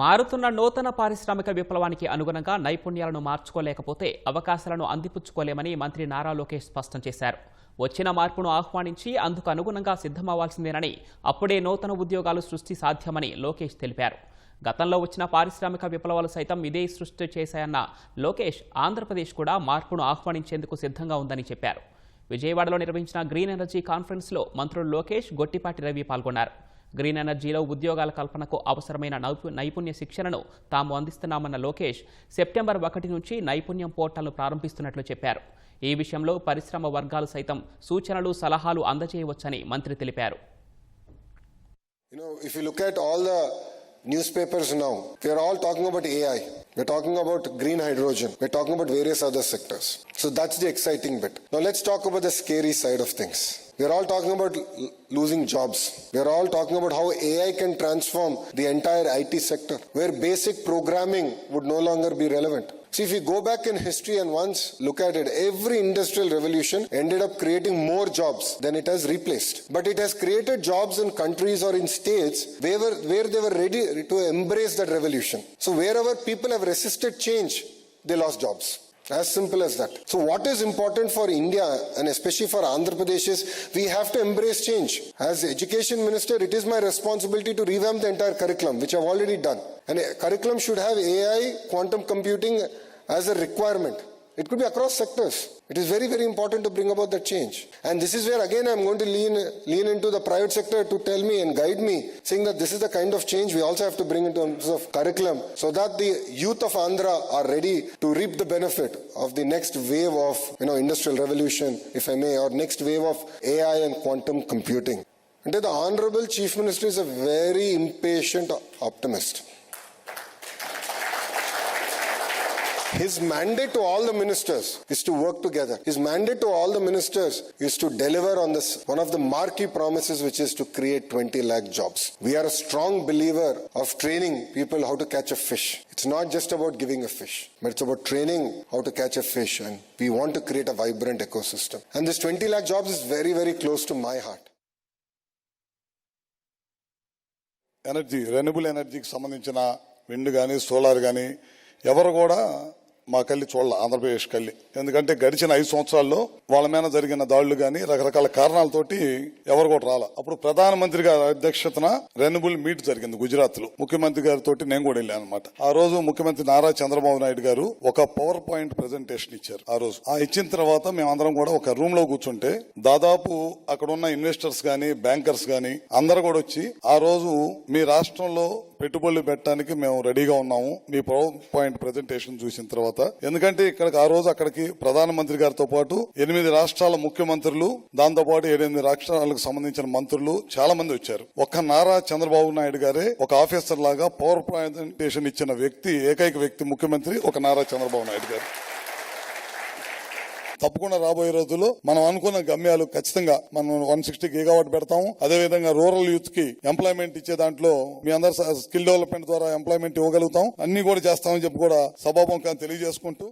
మారుతున్న నూతన పారిశ్రామిక విప్లవానికి అనుగుణంగా నైపుణ్యాలను మార్చుకోలేకపోతే అవకాశాలను అందిపుచ్చుకోలేమని మంత్రి నారా లోకేష్ స్పష్టం చేశారు. వచ్చిన మార్పును ఆహ్వానించి అందుకు అనుగుణంగా సిద్ధమవ్వాల్సిందేనని అప్పుడే నూతన ఉద్యోగాలు సృష్టి సాధ్యమని లోకేష్ తెలిపారు. గతంలో వచ్చిన పారిశ్రామిక విప్లవాలు సైతం ఇదే సృష్టి చేశాయన్న లోకేష్ ఆంధ్రప్రదేశ్ కూడా మార్పును ఆహ్వానించేందుకు సిద్ధంగా ఉందని చెప్పారు. విజయవాడలో నిర్వహించిన గ్రీన్ ఎనర్జీ కాన్ఫరెన్స్లో మంత్రులు లోకేష్ గొట్టిపాటి రవి పాల్గొన్నారు. గ్రీన్ ఎనర్జీలో ఉద్యోగాల కల్పనకు అవసరమైన నైపుణ్య శిక్షణను తాము అందిస్తున్నామన్న లోకేష్ సెప్టెంబర్ ఒకటి నుంచి నైపుణ్యం పోర్టల్ను ప్రారంభిస్తున్నట్లు చెప్పారు ఈ విషయంలో పరిశ్రమ వర్గాలు సైతం సూచనలు సలహాలు అందజేయవచ్చని మంత్రి తెలిపారు You know, if you look at all the newspapers now, we are all talking about AI. We're talking about green hydrogen. We're talking about various other sectors. So that's the exciting bit. Now let's talk about the scary side of things. We're all talking about l- losing jobs. We're all talking about how AI can transform the entire IT sector, where basic programming would no longer be relevant. See, if you go back in history and once look at it, every industrial revolution ended up creating more jobs than it has replaced. But it has created jobs in countries or in states where, where they were ready to embrace that revolution. So wherever people have resisted change, they lost jobs. As simple as that. So, what is important for India and especially for Andhra Pradesh is we have to embrace change. As education minister, it is my responsibility to revamp the entire curriculum, which I've already done. And a curriculum should have AI, quantum computing as a requirement. It could be across sectors. It is very, very important to bring about that change. And this is where again I'm going to lean lean into the private sector to tell me and guide me, saying that this is the kind of change we also have to bring in terms of curriculum, so that the youth of Andhra are ready to reap the benefit of the next wave of you know industrial revolution, if I may, or next wave of AI and quantum computing. And the Honorable Chief Minister is a very impatient optimist. His mandate to all the ministers is to work together. His mandate to all the ministers is to deliver on this one of the marquee promises, which is to create 20 lakh jobs. We are a strong believer of training people how to catch a fish. It's not just about giving a fish, but it's about training how to catch a fish. And we want to create a vibrant ecosystem. And this 20 lakh jobs is very, very close to my heart. Energy renewable ఎనర్జీకి సంబంధించిన wind కానీ solar కానీ ఎవరు కూడా మా కళ్ళి చూడాల ఆంధ్రప్రదేశ్ కళ్ళి ఎందుకంటే గడిచిన ఐదు సంవత్సరాల్లో వాళ్ళ మీద జరిగిన దాడులు కానీ రకరకాల కారణాలతోటి ఎవరు కూడా రాలే. అప్పుడు ప్రధానమంత్రి గారి అధ్యక్షతన రెన్యుబుల్ మీట్ జరిగింది గుజరాత్లో ముఖ్యమంత్రి గారితో నేను కూడా వెళ్ళాను అనమాట ఆ రోజు ముఖ్యమంత్రి నారా చంద్రబాబు నాయుడు గారు ఒక పవర్ పాయింట్ ప్రెజెంటేషన్ ఇచ్చారు ఆ రోజు. ఆ ఇచ్చిన తర్వాత మేమందరం కూడా ఒక రూమ్లో కూర్చుంటే దాదాపు అక్కడ ఉన్న ఇన్వెస్టర్స్ కానీ బ్యాంకర్స్ కానీ అందరు కూడా వచ్చి ఆ రోజు మీ రాష్ట్రంలో పెట్టుబడులు పెట్టడానికి మేము రెడీగా ఉన్నాము. మీ పవర్ పాయింట్ ప్రెజెంటేషన్ చూసిన తర్వాత ఎందుకంటే ఇక్కడికి ఆ రోజు అక్కడికి ప్రధానమంత్రి గారితో పాటు ఎనిమిది రాష్ట్రాల ముఖ్యమంత్రులు దాంతో పాటు ఎనిమిది రాష్ట్రాలకు సంబంధించిన మంత్రులు చాలా మంది వచ్చారు. ఒక్క నారా చంద్రబాబు నాయుడు గారే ఒక ఆఫీసర్ లాగా పవర్ ప్రజెంటేషన్ ఇచ్చిన వ్యక్తి ఏకైక వ్యక్తి ముఖ్యమంత్రి ఒక నారా చంద్రబాబు నాయుడు గారు. తప్పకుండా రాబోయే రోజుల్లో మనం అనుకున్న గమ్యాలు ఖచ్చితంగా మనం వన్ సిక్స్టీ గిగావాట్ పెడతాము. అదే విధంగా రూరల్ యూత్కి ఎంప్లాయ్మెంట్ ఇచ్చే దాంట్లో మీ అందరు స్కిల్ డెవలప్మెంట్ ద్వారా ఎంప్లాయ్మెంట్ ఇవ్వగలుగుతాం. అన్ని కూడా చేస్తామని చెప్పి కూడా సభాముఖంగా తెలియజేసుకుంటూ